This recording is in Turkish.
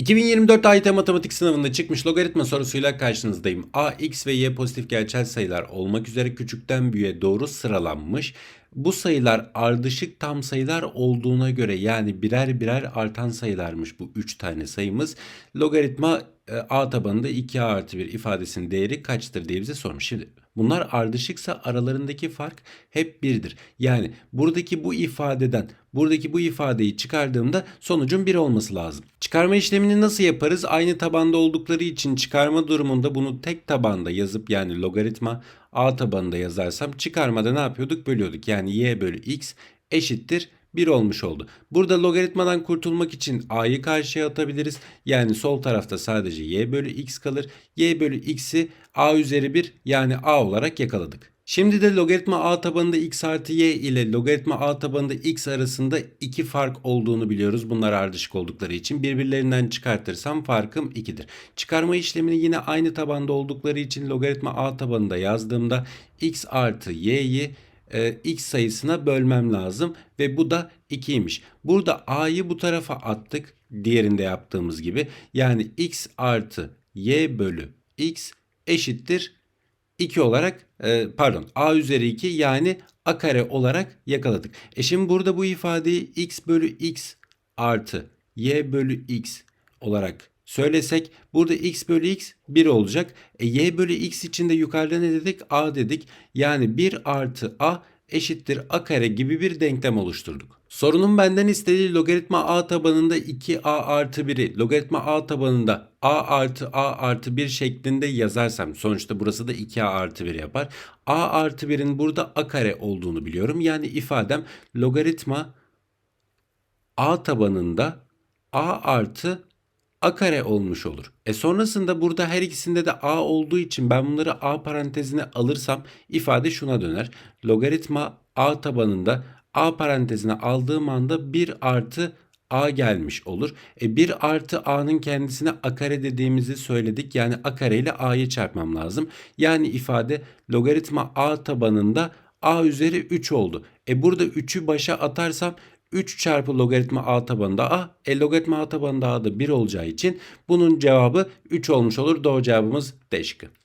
2024 AYT matematik sınavında çıkmış logaritma sorusuyla karşınızdayım. A, x ve y pozitif gerçel sayılar olmak üzere küçükten büyüğe doğru sıralanmış. Bu sayılar ardışık tam sayılar olduğuna göre yani birer birer artan sayılarmış bu 3 tane sayımız. Logaritma a tabanında 2a artı 1 ifadesinin değeri kaçtır diye bize sormuş. Şimdi bunlar ardışıksa aralarındaki fark hep birdir. Yani buradaki bu ifadeden buradaki bu ifadeyi çıkardığımda sonucun 1 olması lazım. Çıkarma işlemini nasıl yaparız? Aynı tabanda oldukları için çıkarma durumunda bunu tek tabanda yazıp yani logaritma a tabanında yazarsam çıkarmada ne yapıyorduk? Bölüyorduk. Yani y bölü x eşittir 1 olmuş oldu. Burada logaritmadan kurtulmak için a'yı karşıya atabiliriz. Yani sol tarafta sadece y bölü x kalır. y bölü x'i a üzeri 1 yani a olarak yakaladık. Şimdi de logaritma a tabanında x artı y ile logaritma a tabanında x arasında iki fark olduğunu biliyoruz. Bunlar ardışık oldukları için birbirlerinden çıkartırsam farkım 2'dir. Çıkarma işlemini yine aynı tabanda oldukları için logaritma a tabanında yazdığımda x artı y'yi e, x sayısına bölmem lazım ve bu da 2'ymiş. Burada a'yı bu tarafa attık diğerinde yaptığımız gibi. Yani x artı y bölü x eşittir 2 olarak e, pardon a üzeri 2 yani a kare olarak yakaladık. E şimdi burada bu ifadeyi x bölü x artı y bölü x olarak söylesek burada x bölü x 1 olacak. E, y bölü x için de yukarıda ne dedik? a dedik. Yani 1 artı a eşittir a kare gibi bir denklem oluşturduk. Sorunun benden istediği logaritma a tabanında 2a artı 1'i logaritma a tabanında a artı a artı 1 şeklinde yazarsam sonuçta burası da 2a artı 1 yapar. a artı 1'in burada a kare olduğunu biliyorum. Yani ifadem logaritma a tabanında a artı a kare olmuş olur. E sonrasında burada her ikisinde de a olduğu için ben bunları a parantezine alırsam ifade şuna döner. Logaritma a tabanında a parantezine aldığım anda 1 artı a gelmiş olur. E 1 artı a'nın kendisine a kare dediğimizi söyledik. Yani a kare ile a'yı çarpmam lazım. Yani ifade logaritma a tabanında a üzeri 3 oldu. E burada 3'ü başa atarsam 3 çarpı logaritma a tabanında a. E logaritma a tabanında a da 1 olacağı için bunun cevabı 3 olmuş olur. Doğru cevabımız D şıkkı.